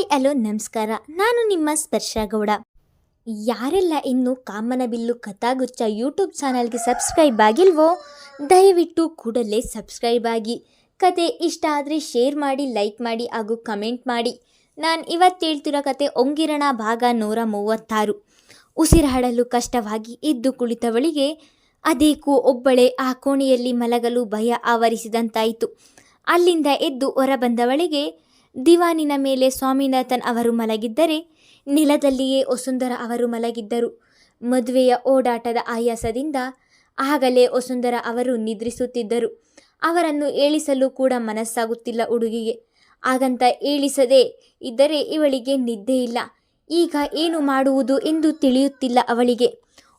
Hi, hello, ನಮಸ್ಕಾರ. ನಾನು ನಿಮ್ಮ ಸ್ಪರ್ಶ ಗೌಡ. ಯಾರೆಲ್ಲ ಇನ್ನು ಕಾಮನಬಿಲ್ಲು ಕಥಾಗುಚ್ಚ ಯೂಟ್ಯೂಬ್ ಚಾನಲ್ಗೆ ಸಬ್ಸ್ಕ್ರೈಬ್ ಆಗಿಲ್ವೋ, ದಯವಿಟ್ಟು ಕೂಡಲೇ ಸಬ್ಸ್ಕ್ರೈಬ್ ಆಗಿ. ಕತೆ ಇಷ್ಟ ಆದರೆ ಶೇರ್ ಮಾಡಿ, ಲೈಕ್ ಮಾಡಿ ಹಾಗೂ ಕಮೆಂಟ್ ಮಾಡಿ. ನಾನು ಇವತ್ತು ಹೇಳ್ತಿರೋ ಕತೆ ಒಂಗಿರಣ ಭಾಗ ನೂರ ಮೂವತ್ತಾರು. ಉಸಿರಾಡಲು ಕಷ್ಟವಾಗಿ ಇದ್ದು ಕುಳಿತವಳಿಗೆ ಅದೇಕೋ ಒಬ್ಬಳೆ ಆ ಕೋಣೆಯಲ್ಲಿ ಮಲಗಲು ಭಯ ಆವರಿಸಿದಂತಾಯಿತು. ಅಲ್ಲಿಂದ ಎದ್ದು ಹೊರಬಂದವಳಿಗೆ ದಿವಾನಿನ ಮೇಲೆ ಸ್ವಾಮಿನಾಥನ್ ಅವರು ಮಲಗಿದ್ದರೆ ನೆಲದಲ್ಲಿಯೇ ವಸುಂಧರ ಅವರು ಮಲಗಿದ್ದರು. ಮದುವೆಯ ಓಡಾಟದ ಆಯಾಸದಿಂದ ಆಗಲೇ ವಸುಂಧರ ಅವರು ನಿದ್ರಿಸುತ್ತಿದ್ದರು. ಅವರನ್ನು ಏಳಿಸಲು ಕೂಡ ಮನಸ್ಸಾಗುತ್ತಿಲ್ಲ ಹುಡುಗಿಗೆ. ಹಾಗಂತ ಏಳಿಸದೆ ಇದ್ದರೆ ಇವಳಿಗೆ ನಿದ್ದೆ ಇಲ್ಲ. ಈಗ ಏನು ಮಾಡುವುದು ಎಂದು ತಿಳಿಯುತ್ತಿಲ್ಲ ಅವಳಿಗೆ.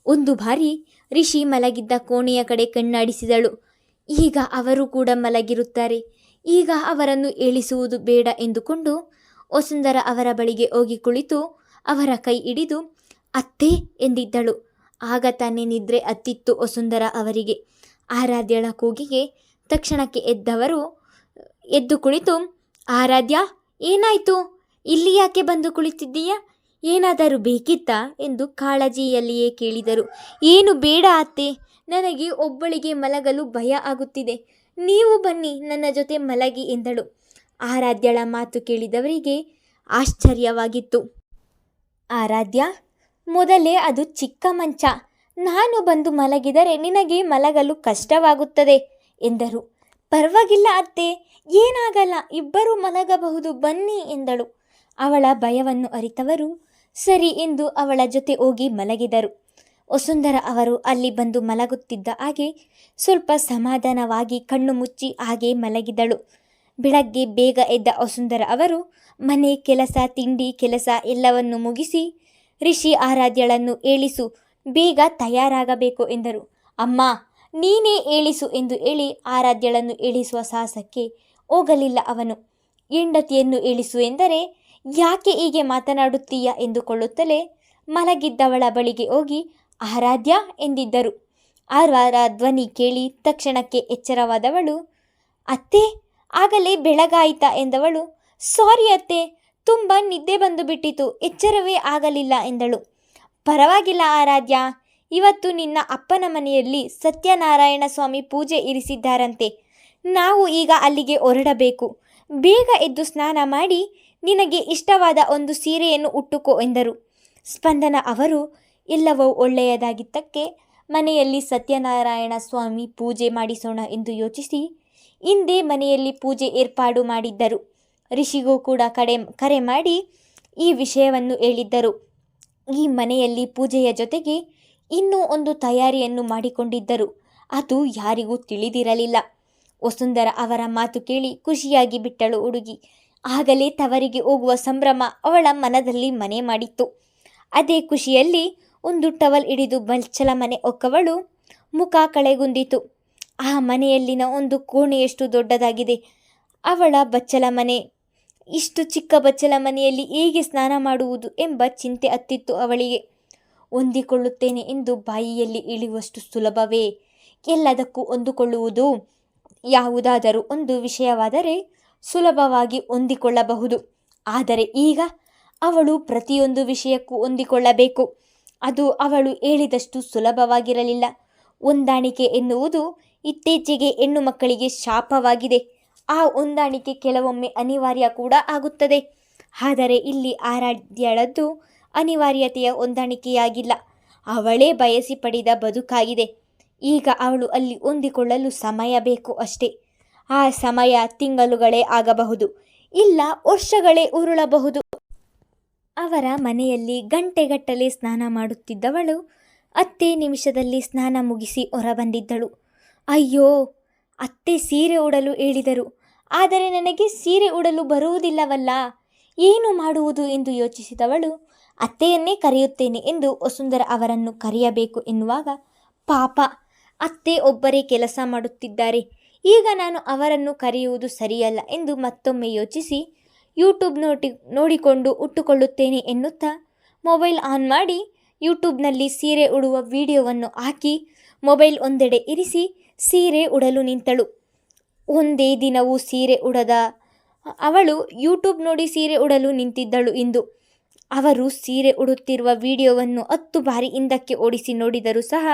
ಒಂದು ಬಾರಿ ರಿಷಿ ಮಲಗಿದ್ದ ಕೋಣೆಯ ಕಡೆ ಕಣ್ಣಾಡಿಸಿದಳು. ಈಗ ಅವರು ಕೂಡ ಮಲಗಿರುತ್ತಾರೆ. ಈಗ ಅವರನ್ನು ಏಳಿಸುವುದು ಬೇಡ ಎಂದುಕೊಂಡು ವಸುಂಧರ ಅವರ ಬಳಿಗೆ ಹೋಗಿ ಕುಳಿತು ಅವರ ಕೈ ಹಿಡಿದು, ಅತ್ತೆ ಎಂದಿದ್ದಳು. ಆಗ ತಾನೇ ನಿದ್ರೆ ಅತ್ತಿತ್ತು ವಸುಂಧರ ಅವರಿಗೆ. ಆರಾಧ್ಯಳ ಕೂಗಿಗೆ ತಕ್ಷಣಕ್ಕೆ ಎದ್ದವರು, ಎದ್ದು ಕುಳಿತು, ಆರಾಧ್ಯ, ಏನಾಯಿತು? ಇಲ್ಲಿ ಯಾಕೆ ಬಂದು ಕುಳಿತಿದ್ದೀಯಾ? ಏನಾದರೂ ಬೇಕಿತ್ತಾ? ಎಂದು ಕಾಳಜಿಯಲ್ಲಿಯೇ ಕೇಳಿದರು. ಏನು ಬೇಡ ಅತ್ತೆ, ನನಗೆ ಒಬ್ಬಳಿಗೆ ಮಲಗಲು ಭಯ ಆಗುತ್ತಿದೆ. ನೀವು ಬನ್ನಿ ನನ್ನ ಜೊತೆ ಮಲಗಿ ಎಂದಳು. ಆರಾಧ್ಯಳ ಮಾತು ಕೇಳಿದವರಿಗೆ ಆಶ್ಚರ್ಯವಾಗಿತ್ತು. ಆರಾಧ್ಯ, ಮೊದಲೇ ಅದು ಚಿಕ್ಕ ಮಂಚ. ನಾನು ಬಂದು ಮಲಗಿದರೆ ನಿನಗೆ ಮಲಗಲು ಕಷ್ಟವಾಗುತ್ತದೆ ಎಂದರು. ಪರವಾಗಿಲ್ಲ ಅತ್ತೆ, ಏನಾಗಲ್ಲ, ಇಬ್ಬರೂ ಮಲಗಬಹುದು, ಬನ್ನಿ ಎಂದಳು. ಅವಳ ಭಯವನ್ನು ಅರಿತವರು, ಸರಿ ಎಂದು ಅವಳ ಜೊತೆ ಹೋಗಿ ಮಲಗಿದರು. ವಸುಂಧರ ಅವರು ಅಲ್ಲಿ ಬಂದು ಮಲಗುತ್ತಿದ್ದ ಹಾಗೆ ಸ್ವಲ್ಪ ಸಮಾಧಾನವಾಗಿ ಕಣ್ಣು ಮುಚ್ಚಿ ಹಾಗೆ ಮಲಗಿದಳು. ಬೆಳಗ್ಗೆ ಬೇಗ ಎದ್ದ ವಸುಂಧರ ಅವರು ಮನೆ ಕೆಲಸ, ತಿಂಡಿ ಕೆಲಸ ಎಲ್ಲವನ್ನು ಮುಗಿಸಿ ಋಷಿ ಆರಾಧ್ಯಳನ್ನು ಏಳಿಸು ಬೇಗ ತಯಾರಾಗಬೇಕು ಎಂದರು. ಅಮ್ಮ, ನೀನೇ ಏಳಿಸು ಎಂದು ಹೇಳಿ ಆರಾಧ್ಯಳನ್ನು ಏಳಿಸುವ ಸಾಹಸಕ್ಕೆ ಹೋಗಲಿಲ್ಲ ಅವನು. ಹೆಂಡತಿಯನ್ನು ಏಳಿಸು ಎಂದರೆ ಯಾಕೆ ಹೀಗೆ ಮಾತನಾಡುತ್ತೀಯ ಎಂದುಕೊಳ್ಳುತ್ತಲೇ ಮಲಗಿದ್ದವಳ ಬಳಿಗೆ ಹೋಗಿ ಆರಾಧ್ಯ ಎಂದಿದ್ದರು. ಆರ್ವಾರ ಧ್ವನಿ ಕೇಳಿ ತಕ್ಷಣಕ್ಕೆ ಎಚ್ಚರವಾದವಳು, ಅತ್ತೆ, ಆಗಲೇ ಬೆಳಗಾಯಿತಾ? ಎಂದವಳು, ಸಾರಿ ಅತ್ತೆ, ತುಂಬ ನಿದ್ದೆ ಬಂದು ಬಿಟ್ಟಿತು ಎಚ್ಚರವೇ ಆಗಲಿಲ್ಲ, ಎಂದಳು. ಪರವಾಗಿಲ್ಲ ಆರಾಧ್ಯ, ಇವತ್ತು ನಿನ್ನ ಅಪ್ಪನ ಮನೆಯಲ್ಲಿ ಸತ್ಯನಾರಾಯಣ ಸ್ವಾಮಿ ಪೂಜೆ ಇರಿಸಿದ್ದಾರಂತೆ. ನಾವು ಈಗ ಅಲ್ಲಿಗೆ ಹೊರಡಬೇಕು. ಬೇಗ ಎದ್ದು ಸ್ನಾನ ಮಾಡಿ, ನಿನಗೆ ಇಷ್ಟವಾದ ಒಂದು ಸೀರೆಯನ್ನು ಉಟ್ಟುಕೋ, ಎಂದರು. ಸ್ಪಂದನ ಅವರು ಎಲ್ಲವೂ ಒಳ್ಳೆಯದಾಗಿದ್ದಕ್ಕೆ ಮನೆಯಲ್ಲಿ ಸತ್ಯನಾರಾಯಣ ಸ್ವಾಮಿ ಪೂಜೆ ಮಾಡಿಸೋಣ ಎಂದು ಯೋಚಿಸಿ ಹಿಂದೆ ಮನೆಯಲ್ಲಿ ಪೂಜೆ ಏರ್ಪಾಡು ಮಾಡಿದ್ದರು. ರಿಷಿಗೂ ಕೂಡ ಕಡೆ, ಕರೆ ಮಾಡಿ ಈ ವಿಷಯವನ್ನು ಹೇಳಿದ್ದರು. ಈ ಮನೆಯಲ್ಲಿ ಪೂಜೆಯ ಜೊತೆಗೆ ಇನ್ನೂ ಒಂದು ತಯಾರಿಯನ್ನು ಮಾಡಿಕೊಂಡಿದ್ದರು. ಅದು ಯಾರಿಗೂ ತಿಳಿದಿರಲಿಲ್ಲ. ವಸುಂಧರ ಅವರ ಮಾತು ಕೇಳಿ ಖುಷಿಯಾಗಿ ಬಿಟ್ಟಳು ಹುಡುಗಿ. ಆಗಲೇ ತವರಿಗೆ ಹೋಗುವ ಸಂಭ್ರಮ ಅವಳ ಮನದಲ್ಲಿ ಮನೆ ಮಾಡಿತ್ತು. ಅದೇ ಖುಷಿಯಲ್ಲಿ ಒಂದು ಟವಲ್ ಹಿಡಿದು ಬಲ್ಚಲ ಮನೆ ಒಕ್ಕವಳು ಮುಖ ಕಳೆಗುಂದಿತು. ಆ ಮನೆಯಲ್ಲಿನ ಒಂದು ಕೋಣೆಯಷ್ಟು ದೊಡ್ಡದಾಗಿದೆ. ಅವಳ ಬಚ್ಚಲ ಮನೆ. ಇಷ್ಟು ಚಿಕ್ಕ ಬಚ್ಚಲ ಮನೆಯಲ್ಲಿ ಹೇಗೆ ಸ್ನಾನ ಮಾಡುವುದು ಎಂಬ ಚಿಂತೆ ಹತ್ತಿತ್ತು ಅವಳಿಗೆ. ಹೊಂದಿಕೊಳ್ಳುತ್ತೇನೆ ಎಂದು ಬಾಯಿಯಲ್ಲಿ ಇಳಿಯುವಷ್ಟು ಸುಲಭವೇ? ಎಲ್ಲದಕ್ಕೂ ಹೊಂದಿಕೊಳ್ಳುವುದು ಯಾವುದಾದರೂ ಒಂದು ವಿಷಯವಾದರೆ ಸುಲಭವಾಗಿ ಹೊಂದಿಕೊಳ್ಳಬಹುದು. ಆದರೆ ಈಗ ಅವಳು ಪ್ರತಿಯೊಂದು ವಿಷಯಕ್ಕೂ ಹೊಂದಿಕೊಳ್ಳಬೇಕು. ಅದು ಅವಳು ಹೇಳಿದಷ್ಟು ಸುಲಭವಾಗಿರಲಿಲ್ಲ. ಹೊಂದಾಣಿಕೆ ಎನ್ನುವುದು ಇತ್ತೀಚೆಗೆ ಹೆಣ್ಣು ಮಕ್ಕಳಿಗೆ ಶಾಪವಾಗಿದೆ. ಆ ಹೊಂದಾಣಿಕೆ ಕೆಲವೊಮ್ಮೆ ಅನಿವಾರ್ಯ ಕೂಡ ಆಗುತ್ತದೆ. ಆದರೆ ಇಲ್ಲಿ ಆರಾಧ್ಯಳದ್ದು ಅನಿವಾರ್ಯತೆಯ ಹೊಂದಾಣಿಕೆಯಾಗಿಲ್ಲ. ಅವಳೇ ಬಯಸಿ ಪಡೆದ ಬದುಕಾಗಿದೆ. ಈಗ ಅವಳು ಅಲ್ಲಿ ಹೊಂದಿಕೊಳ್ಳಲು ಸಮಯ ಬೇಕು ಅಷ್ಟೇ. ಆ ಸಮಯ ತಿಂಗಳುಗಳೇ ಆಗಬಹುದು. ಇಲ್ಲ ವರ್ಷಗಳೇ ಉರುಳಬಹುದು. ಅವರ ಮನೆಯಲ್ಲಿ ಗಂಟೆಗಟ್ಟಲೆ ಸ್ನಾನ ಮಾಡುತ್ತಿದ್ದವಳು. ಅತ್ತೆ ನಿಮಿಷದಲ್ಲಿ ಸ್ನಾನ ಮುಗಿಸಿ ಹೊರಬಂದಿದ್ದಳು. ಅಯ್ಯೋ, ಅತ್ತೆ ಸೀರೆ ಉಡಲು ಹೇಳಿದರು. ಆದರೆ ನನಗೆ ಸೀರೆ ಉಡಲು ಬರುವುದಿಲ್ಲವಲ್ಲ, ಏನು ಮಾಡುವುದು ಎಂದು ಯೋಚಿಸಿದವಳು. ಅತ್ತೆಯನ್ನೇ ಕರೆಯುತ್ತೇನೆ ಎಂದು ವಸುಂಧರ ಅವರನ್ನು ಕರೆಯಬೇಕು ಎನ್ನುವಾಗ, ಪಾಪ, ಅತ್ತೆ ಒಬ್ಬರೇ ಕೆಲಸ ಮಾಡುತ್ತಿದ್ದಾರೆ. ಈಗ ನಾನು ಅವರನ್ನು ಕರೆಯುವುದು ಸರಿಯಲ್ಲ ಎಂದು ಮತ್ತೊಮ್ಮೆ ಯೋಚಿಸಿ ಯೂಟ್ಯೂಬ್ ನೋಟಿ ನೋಡಿಕೊಂಡು ಉಟ್ಟುಕೊಳ್ಳುತ್ತೇನೆ ಎನ್ನುತ್ತಾ ಮೊಬೈಲ್ ಆನ್ ಮಾಡಿ ಯೂಟ್ಯೂಬ್ನಲ್ಲಿ ಸೀರೆ ಉಡುವ ವಿಡಿಯೋವನ್ನು ಹಾಕಿ ಮೊಬೈಲ್ ಒಂದೆಡೆ ಇರಿಸಿ ಸೀರೆ ಉಡಲು ನಿಂತಳು. ಒಂದೇ ದಿನವೂ ಸೀರೆ ಉಡದ ಅವಳು ಯೂಟ್ಯೂಬ್ ನೋಡಿ ಸೀರೆ ಉಡಲು ನಿಂತಿದ್ದಳು ಇಂದು. ಅವರು ಸೀರೆ ಉಡುತ್ತಿರುವ ವಿಡಿಯೋವನ್ನು ಹತ್ತು ಬಾರಿ ಹಿಂದಕ್ಕೆ ಓಡಿಸಿ ನೋಡಿದರೂ ಸಹ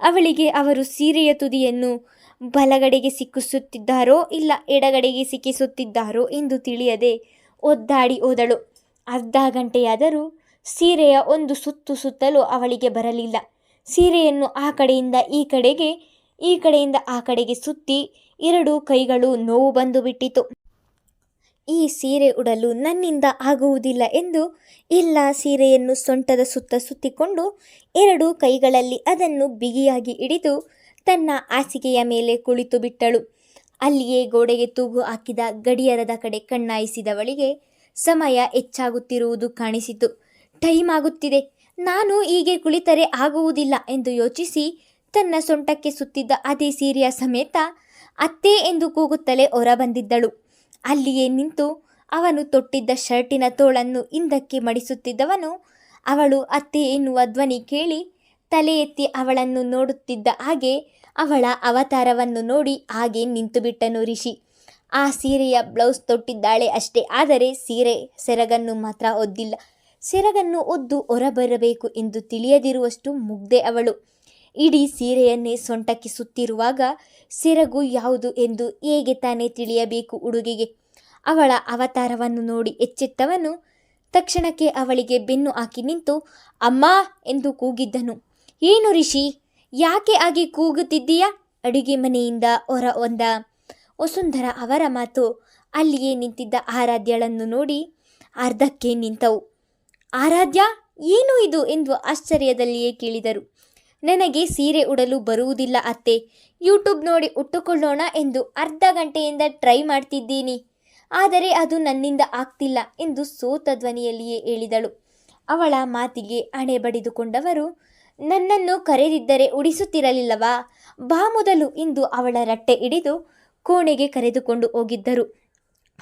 ಅವಳಿಗೆ ಅವರು ಸೀರೆಯ ತುದಿಯನ್ನು ಬಲಗಡೆಗೆ ಸಿಕ್ಕಿಸುತ್ತಿದ್ದಾರೋ ಇಲ್ಲ ಎಡಗಡೆಗೆ ಸಿಕ್ಕಿಸುತ್ತಿದ್ದಾರೋ ಎಂದು ತಿಳಿಯದೆ ಒದ್ದಾಡಿ ಹೋದಳು. ಅರ್ಧ ಗಂಟೆಯಾದರೂ ಸೀರೆಯ ಒಂದು ಸುತ್ತು ಸುತ್ತಲೂ ಅವಳಿಗೆ ಬರಲಿಲ್ಲ. ಸೀರೆಯನ್ನು ಆ ಕಡೆಯಿಂದ ಈ ಕಡೆಗೆ, ಈ ಕಡೆಯಿಂದ ಆ ಕಡೆಗೆ ಸುತ್ತಿ ಎರಡು ಕೈಗಳು ನೋವು ಬಂದು ಬಿಟ್ಟಿತು. ಈ ಸೀರೆ ಉಡಲು ನನ್ನಿಂದ ಆಗುವುದಿಲ್ಲ ಎಂದು ಎಲ್ಲ ಸೀರೆಯನ್ನು ಸೊಂಟದ ಸುತ್ತ ಸುತ್ತಿಕೊಂಡು ಎರಡು ಕೈಗಳಲ್ಲಿ ಅದನ್ನು ಬಿಗಿಯಾಗಿ ಹಿಡಿದು ತನ್ನ ಹಾಸಿಗೆಯ ಮೇಲೆ ಕುಳಿತು ಬಿಟ್ಟಳು. ಅಲ್ಲಿಯೇ ಗೋಡೆಗೆ ತೂಗು ಹಾಕಿದ ಗಡಿಯಾರದ ಕಡೆ ಕಣ್ಣಾಯಿಸಿದವಳಿಗೆ ಸಮಯ ಹೆಚ್ಚಾಗುತ್ತಿರುವುದು ಕಾಣಿಸಿತು. ಟೈಮ್ ಆಗುತ್ತಿದೆ. ನಾನು ಹೀಗೆ ಕುಳಿತರೆ ಆಗುವುದಿಲ್ಲ ಎಂದು ಯೋಚಿಸಿ ತನ್ನ ಸೊಂಟಕ್ಕೆ ಸುತ್ತಿದ್ದ ಅದೇ ಸೀರೆಯ ಸಮೇತ ಅತ್ತೆ ಎಂದು ಕೂಗುತ್ತಲೇ ಹೊರಬಂದಿದ್ದಳು. ಅಲ್ಲಿಯೇ ನಿಂತು ಅವನು ತೊಟ್ಟಿದ್ದ ಶರ್ಟಿನ ತೋಳನ್ನು ಹಿಂದಕ್ಕೆ ಮಡಿಸುತ್ತಿದ್ದವನು, ಅವಳು ಅತ್ತೆ ಎನ್ನುವ ಧ್ವನಿ ಕೇಳಿ ತಲೆ ಎತ್ತಿ ಅವಳನ್ನು ನೋಡುತ್ತಿದ್ದ ಹಾಗೆ ಅವಳ ಅವತಾರವನ್ನು ನೋಡಿ ಹಾಗೆ ನಿಂತುಬಿಟ್ಟನು ರಿಷಿ. ಆ ಸೀರೆಯ ಬ್ಲೌಸ್ ತೊಟ್ಟಿದ್ದಾಳೆ ಅಷ್ಟೇ, ಆದರೆ ಸೀರೆ ಸೆರಗನ್ನು ಮಾತ್ರ ಒದ್ದಿಲ್ಲ. ಸೆರಗನ್ನು ಒದ್ದು ಹೊರಬರಬೇಕು ಎಂದು ತಿಳಿಯದಿರುವಷ್ಟು ಮುಗ್ಧೆ ಅವಳು. ಇಡೀ ಸೀರೆಯನ್ನೇ ಸೊಂಟಕ್ಕೆ ಸುತ್ತಿರುವಾಗ ಸೆರಗು ಯಾವುದು ಎಂದು ಹೇಗೆ ತಾನೇ ತಿಳಿಯಬೇಕು ಹುಡುಗಿಗೆ ಅವಳ ಅವತಾರವನ್ನು ನೋಡಿ ಎಚ್ಚೆತ್ತವನು. ತಕ್ಷಣಕ್ಕೆ ಅವಳಿಗೆ ಬೆನ್ನು ಹಾಕಿ ನಿಂತು, ಅಮ್ಮ! ಎಂದು ಕೂಗಿದ್ದನು. ಏನು ರಿಷಿ, ಯಾಕೆ ಆಗಿ ಕೂಗುತ್ತಿದ್ದೀಯಾ? ಅಡುಗೆ ಮನೆಯಿಂದ ಹೊರ ಒಂದ ವಸುಂಧರ ಅವರ ಮಾತು. ಅಲ್ಲಿಯೇ ನಿಂತಿದ್ದ ಆರಾಧ್ಯಳನ್ನು ನೋಡಿ ಅರ್ಧಕ್ಕೆ ನಿಂತವು. ಆರಾಧ್ಯ, ಏನು ಇದು? ಎಂದು ಆಶ್ಚರ್ಯದಲ್ಲಿಯೇ ಕೇಳಿದರು. ನನಗೆ ಸೀರೆ ಉಡಲು ಬರುವುದಿಲ್ಲ, ಅತ್ತೆ. ಯೂಟ್ಯೂಬ್ ನೋಡಿ ಉಟ್ಟುಕೊಳ್ಳೋಣ ಎಂದು ಅರ್ಧ ಗಂಟೆಯಿಂದ ಟ್ರೈ ಮಾಡ್ತಿದ್ದೀನಿ. ಆದರೆ ಅದು ನನ್ನಿಂದ ಆಗ್ತಿಲ್ಲ ಎಂದು ಸೋತ ಧ್ವನಿಯಲ್ಲಿಯೇ ಹೇಳಿದಳು. ಅವಳ ಮಾತಿಗೆ ಹಣೆ ಬಡಿದುಕೊಂಡವರು, ನನ್ನನ್ನು ಕರೆದಿದ್ದರೆ ಉಡಿಸುತ್ತಿರಲಿಲ್ಲವಾ? ಬಾ ಮೊದಲು ಎಂದು ಅವಳ ರಟ್ಟೆ ಹಿಡಿದು ಕೋಣೆಗೆ ಕರೆದುಕೊಂಡು ಹೋಗಿದ್ದರು.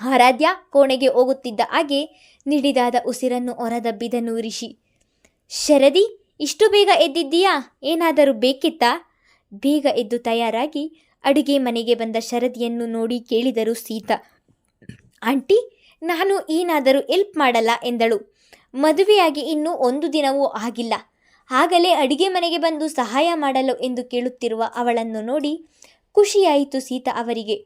ಆರಾಧ್ಯ ಕೋಣೆಗೆ ಹೋಗುತ್ತಿದ್ದ ಹಾಗೆ, ನಿಡಿದಾದ ಉಸಿರನ್ನು ಹೊರದಬ್ಬಿದನು ಋಷಿ ಶರದಿ ಇಷ್ಟು ಬೇಗ ಎದ್ದಿದ್ದೀಯಾ? ಏನಾದರೂ ಬೇಕಿತ್ತಾ? ಬೇಗ ಎದ್ದು ತಯಾರಾಗಿ ಅಡುಗೆ ಮನೆಗೆ ಬಂದ ಶರದಿಯನ್ನು ನೋಡಿ ಕೇಳಿದರು ಸೀತಾ. ಆಂಟಿ, ನಾನು ಏನಾದರೂ ಎಲ್ಪ್ ಮಾಡಲ್ಲ, ಎಂದಳು. ಮದುವೆಯಾಗಿ ಇನ್ನೂ ಒಂದು ದಿನವೂ ಆಗಿಲ್ಲ. ಆಗಲೇ ಅಡಿಗೆ ಮನೆಗೆ ಬಂದು ಸಹಾಯ ಮಾಡಲು ಎಂದು ಕೇಳುತ್ತಿರುವ ಅವಳನ್ನು ನೋಡಿ ಖುಷಿಯಾಯಿತು ಸೀತಾ ಅವರಿಗೆ.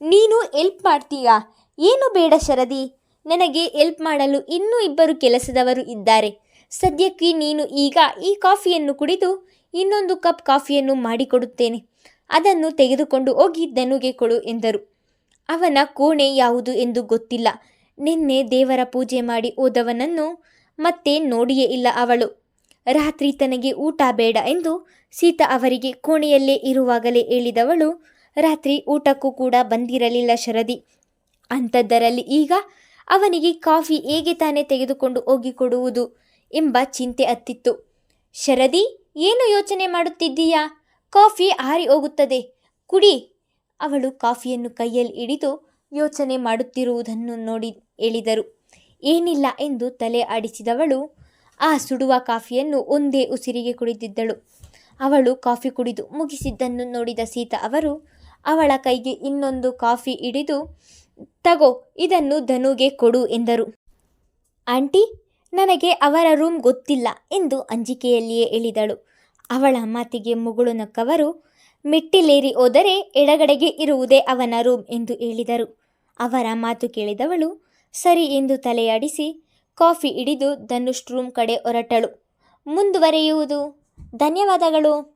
ನೀನು ಎಲ್ಪ್ ಮಾಡ್ತೀಯಾ? ಏನು ಬೇಡ ಶರದಿ. ನನಗೆ ಎಲ್ಪ್ ಮಾಡಲು ಇನ್ನೂ ಇಬ್ಬರು ಕೆಲಸದವರು ಇದ್ದಾರೆ. ಸದ್ಯಕ್ಕೆ ನೀನು ಈಗ ಈ ಕಾಫಿಯನ್ನು ಕುಡಿದು ಇನ್ನೊಂದು ಕಪ್ ಕಾಫಿಯನ್ನು ಮಾಡಿಕೊಡುತ್ತೇನೆ. ಅದನ್ನು ತೆಗೆದುಕೊಂಡು ಹೋಗಿ ಧನುಗೆ ಕೊಡು ಎಂದರು. ಅವನ ಕೋಣೆ ಯಾವುದು ಎಂದು ಗೊತ್ತಿಲ್ಲ. ನಿನ್ನೆ ದೇವರ ಪೂಜೆ ಮಾಡಿ ಹೋದವನನ್ನು ಮತ್ತೆ ನೋಡಿಯೇ ಇಲ್ಲ ಅವಳು. ರಾತ್ರಿ ತನಗೆ ಊಟ ಬೇಡ ಎಂದು ಸೀತಾ ಅವರಿಗೆ ಕೋಣೆಯಲ್ಲೇ ಇರುವಾಗಲೇ ಹೇಳಿದವಳು, ರಾತ್ರಿ ಊಟಕ್ಕೂ ಕೂಡ ಬಂದಿರಲಿಲ್ಲ ಶರದಿ. ಅಂಥದ್ದರಲ್ಲಿ ಈಗ ಅವನಿಗೆ ಕಾಫಿ ಹೇಗೆ ತಾನೇ ತೆಗೆದುಕೊಂಡು ಹೋಗಿ ಕೊಡುವುದು? ಎಂಬ ಚಿಂತೆ ಅತ್ತಿತ್ತು. ಶರದಿ, ಏನು ಯೋಚನೆ ಮಾಡುತ್ತಿದ್ದೀಯಾ? ಕಾಫಿ ಆರಿ ಹೋಗುತ್ತದೆ. ಕುಡಿ. ಅವಳು ಕಾಫಿಯನ್ನು ಕೈಯಲ್ಲಿ ಹಿಡಿದು ಯೋಚನೆ ಮಾಡುತ್ತಿರುವುದನ್ನು ನೋಡಿ ಹೇಳಿದರು. ಏನಿಲ್ಲ ಎಂದು ತಲೆ ಆಡಿಸಿದವಳು ಆ ಸುಡುವ ಕಾಫಿಯನ್ನು ಒಂದೇ ಉಸಿರಿಗೆ ಕುಡಿದಿದ್ದಳು. ಅವಳು ಕಾಫಿ ಕುಡಿದು ಮುಗಿಸಿದ್ದನ್ನು ನೋಡಿದ ಸೀತಾ ಅವರು, ಅವಳ ಕೈಗೆ ಇನ್ನೊಂದು ಕಾಫಿ ಹಿಡಿದು, ತಗೋ, ಇದನ್ನು ಧನುಗೆ ಕೊಡು ಎಂದರು. ಆಂಟಿ ನನಗೆ ಅವರ ರೂಮ್ ಗೊತ್ತಿಲ್ಲ ಎಂದು ಅಂಜಿಕೆಯಲ್ಲಿಯೇ ಇಳಿದಳು ಅವಳ ಮಾತಿಗೆ ಮುಗುಳು ನಕ್ಕವರು, ಮೆಟ್ಟಿಲೇರಿ ಹೋದರೆ ಎಡಗಡೆಗೆ ಇರುವುದೇ ಅವನ ರೂಮ್ ಎಂದು ಹೇಳಿದರು. ಅವರ ಮಾತು ಕೇಳಿದವಳು, ಸರಿ ಎಂದು ತಲೆಯಾಡಿಸಿ ಕಾಫಿ ಹಿಡಿದು ಧನುಷ್ ರೂಮ್ ಕಡೆ ಹೊರಟಳು. ಮುಂದುವರೆಯುವುದು? ಧನ್ಯವಾದಗಳು.